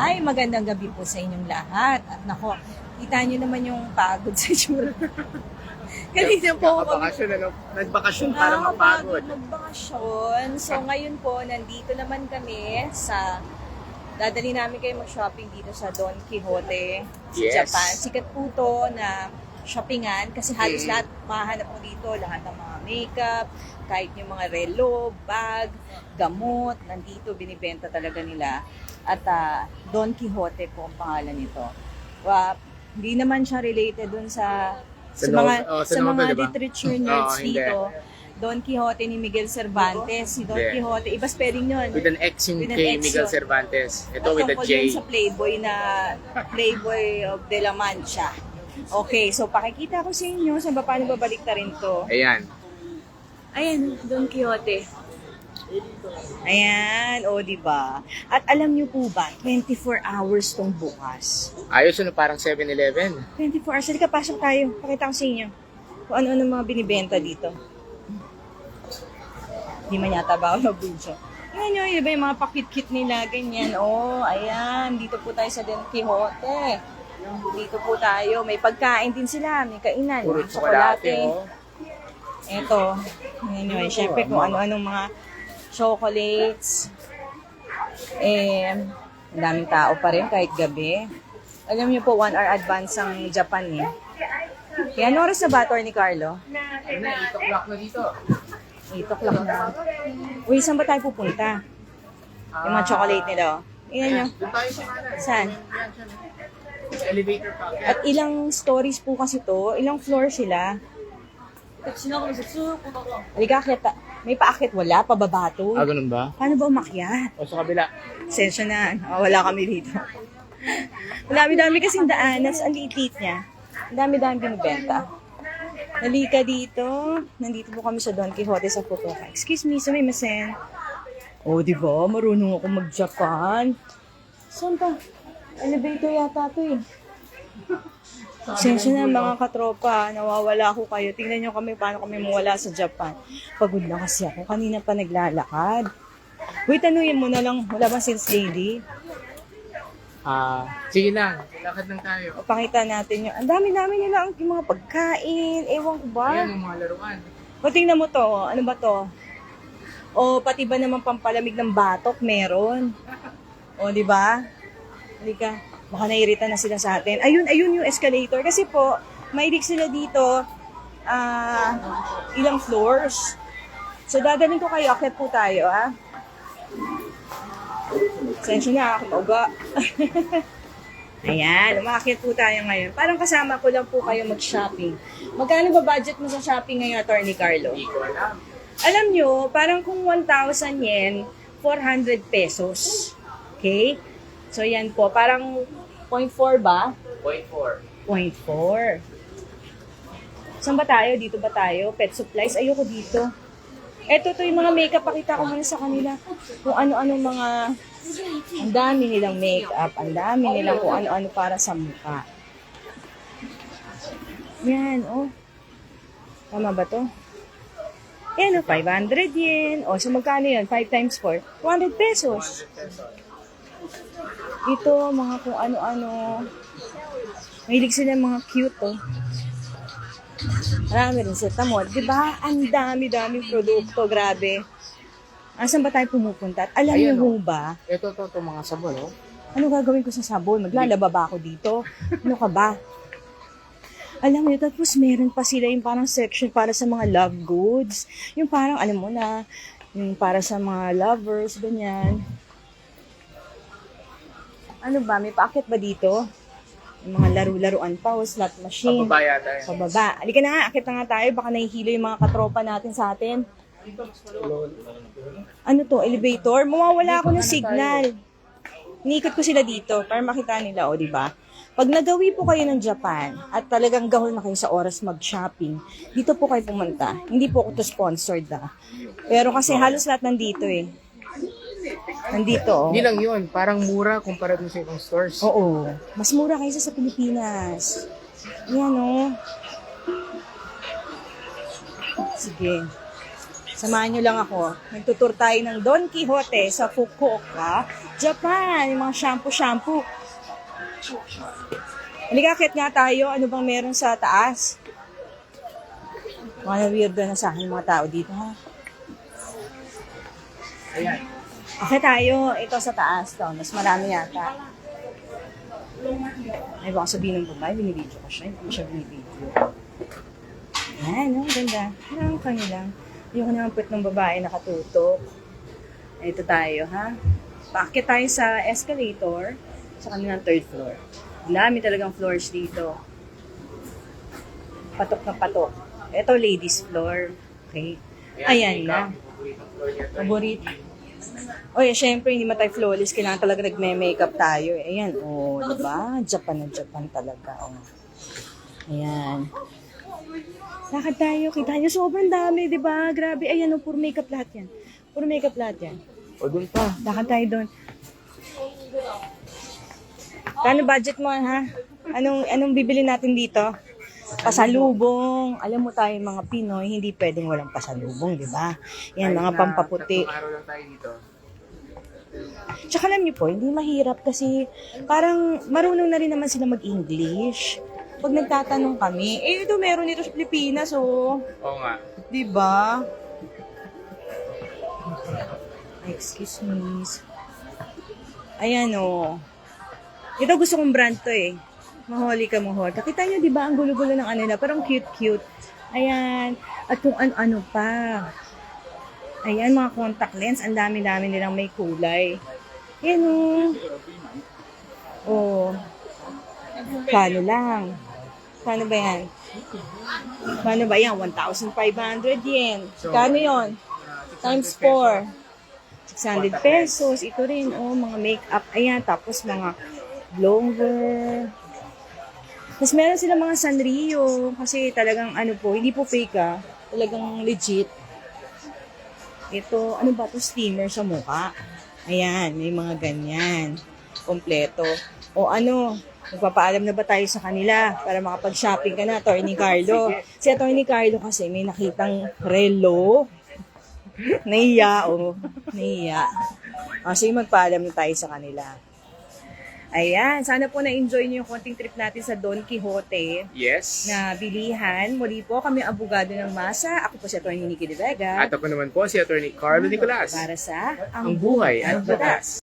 Ay, magandang gabi po sa inyong lahat. At nako, kita nyo naman yung pagod sa itsura. Kanina po ako Nakabakasyon, ano? Nagbakasyon para mapagod. Nakakapagod magbakasyon. So ngayon po, nandito naman kami sa dadali namin kayo mag-shopping dito sa Don Quixote sa Yes. Japan. Sikat po to na shoppingan kasi halos Mm. lahat mahanap mo dito, lahat ng mga makeup, kahit yung mga relo, bag, gamot, nandito binibenta talaga nila. At ah, Don Quixote po ang pangalan nito. Wa, hindi naman siya related dun sa sa, Sa mga oh, sa mga diba? literature nerds Oo, hindi. dito. Don Quixote ni Miguel Cervantes, si Don Hindi. Quixote, iba spelling yun. With an X yung With kay X Miguel. Cervantes. Ito with a J. sa Playboy na Playboy of De La Mancha. Okay, so pakikita ko sa inyo sa ba paano babalik ta rin to. Ayan. Ayan, Don Quixote. Ayan, o di ba? At alam niyo po ba, 24 hours tong bukas. Ayos ano parang 7-Eleven. 24 hours. Halika, pasok tayo. Pakita ko sa inyo kung ano-ano mga binibenta dito. Hindi man yata ba ako nabudyo. Tingnan nyo, yun ba yung mga pakit-kit nila, ganyan. Oh, ayan. Dito po tayo sa Don Quixote. Dito po tayo. May pagkain din sila. May kainan. Puro May tsokolate. Oh. Ito. Eh, Siyempre kung ano-anong mga chocolates. Eh, ang daming tao pa rin kahit gabi. Alam niyo po, one hour advance ang Japan eh. Kaya ano oras na ba, Atty. Carlo? Ano na, 8 o'clock na dito. 8 o'clock na. Uy, saan ba tayo pupunta? Yung mga chocolate nila, oh. Tingnan nyo. Kanan. Saan? Elevator pa. At ilang stories po kasi to, ilang floor sila. Halika, akit. May paakit, wala, pababa to. Ah, ganun ba? Paano ba umakyat? O sa kabila. Sensya na, oh, wala kami dito. Ang dami-dami kasing daan, nas ang liit niya. Ang dami-dami binibenta. Halika dito. Nandito po kami sa Don Quixote sa Fukuoka. Excuse me, sumimasen. Oh, di ba? Marunong ako mag-Japan. Saan pa? Elevator yata to eh. Sensya na mga katropa, nawawala ako kayo. Tingnan nyo kami paano kami mawala sa Japan. Pagod na kasi ako. Kanina pa naglalakad. Wait, tanungin mo na lang. Wala bang sales lady? Ah, sige lang. Lakad lang tayo. O, pakita natin yung... Ang dami-dami nila ang yung mga pagkain. Ewan ko ba? Ayan ang mga laruan. O, tingnan mo to. Ano ba to? O, pati ba naman pampalamig ng batok? Meron. O, di ba? Halika. Baka nairita na sila sa atin. Ayun, ayun yung escalator. Kasi po, mailig sila dito ah ilang floors. So, dadalhin ko kayo. Akit po tayo, ah. Sensya na, kauga. Ayan, umakit po tayo ngayon. Parang kasama ko lang po kayo mag-shopping. Magkano ba budget mo sa shopping ngayon, Attorney Carlo? Hindi ko alam. Alam nyo, parang kung 1,000 yen, 400 pesos. Okay? So, yan po. Parang 0.4 ba? Point 4. 0.4. Saan ba tayo? Dito ba tayo? Pet supplies? Ayoko dito. Eto to yung mga makeup. Pakita ko muna sa kanila. Kung ano-ano mga... Ang dami nilang makeup. Ang dami nilang kung ano-ano para sa mukha. Yan, oh. Tama ba to? Yan, oh, 500 yen. O, so magkano yun? 5 times 4? 200 pesos. Ito, mga kung ano-ano. Mahilig sila mga cute, oh. Marami rin sa tamod. Di ba? Ang dami-daming produkto. Grabe. Asan ba tayo pumupunta? At alam niyo ho ba, Ito, to, to, mga sabon, oh. ano gagawin ko sa sabon? Maglalaba ba ako dito? Ano ka ba? Alam mo, tapos meron pa sila yung parang section para sa mga love goods. Yung parang, alam mo na, yung para sa mga lovers, ganyan. Ano ba? May paakit ba dito? Yung mga laro-laruan pa, o slot machine. Pababa yata yan. Pababa. Halika na nga, akit na nga tayo. Baka nahihilo yung mga katropa natin sa atin. Ano to, elevator? Mawawala ako ng signal. Iniikot ko sila dito para makita nila, o, di ba? Pag nagawi po kayo ng Japan at talagang gahol na kayo sa oras mag-shopping, dito po kayo pumunta. Hindi po ako to sponsored na. Pero kasi halos lahat nandito eh. Nandito, oh. Hindi lang yun. Parang mura kumpara dun sa ibang stores. Oo. Mas mura kaysa sa Pilipinas. Yan, oh. Sige. Samahan nyo lang ako. Nagtutur tayo ng Don Quixote sa Fukuoka, Japan. Yung mga shampoo-shampoo. Halika, akit nga tayo. Ano bang meron sa taas? Mga weirdo na sa akin yung mga tao dito, ha? Ayan. Akit tayo. Ito sa taas to. Mas marami yata. Ay, baka sabihin ng babae, binibidyo ko siya. Hindi ko siya binibidyo. Ayan, oh, ganda. Parang kanya lang. Yung naman put ng babae nakatutok. Ito tayo, ha? Paakit tayo sa escalator sa kanilang third floor. Ang dami talagang floors dito. Patok na patok. Ito, ladies floor. Okay. Ayan na. Paborito. Oy, syempre, hindi matay flawless. Kailangan talaga nagme-makeup tayo. eh. Ayan, oh, di ba? Japan na Japan talaga. Oh. Ayan. Lakad tayo. Kita niyo, sobrang dami, di ba? Grabe. Ayan, oh, puro makeup lahat yan. Puro makeup lahat yan. O, dun pa. Lakad tayo doon. Kano budget mo, ha? Anong, anong bibili natin dito? Pasalubong. Alam mo tayo mga Pinoy, hindi pwedeng walang pasalubong, di ba? Yan, mga pampaputi. Tatlong araw lang tayo dito. Tsaka alam niyo po, hindi mahirap kasi parang marunong na rin naman sila mag-English. Pag nagtatanong kami, eh ito meron dito sa Pilipinas, oh. Oo nga. Di ba? Excuse me. Ayan, oh. Ito gusto kong brand to eh. Maholi ka mahol. Kakita niyo, di ba, ang gulo-gulo ng ano nila. Parang cute-cute. Ayan. At kung ano-ano pa. Ayan, mga contact lens. Ang dami-dami nilang may kulay. Yan oh. Oh. Kano lang? Kano ba yan? Kano ba yan? 1,500 yen. Kano yon? Times 4. 600 pesos. Ito rin, oh, mga makeup. Ayan, tapos mga blower. Tapos meron sila mga Sanrio. Kasi talagang ano po, hindi po fake ah. Talagang legit. Ito, ano ba to Steamer sa mukha. Ayan, may mga ganyan. Kompleto. O ano, magpapaalam na ba tayo sa kanila para makapag-shopping ka na, Attorney Carlo? Si Attorney Carlo kasi may nakitang relo. Naiya, oh. Naiya. O, sige, magpaalam na tayo sa kanila. Ayan, sana po na-enjoy niyo yung konting trip natin sa Don Quixote Yes. na bilihan. Muli po kami abogado ng masa. Ako po si Atty. Nikki De Vega. At ako naman po si Attorney Carlo Nicolas. Para sa Ang buhay at batas.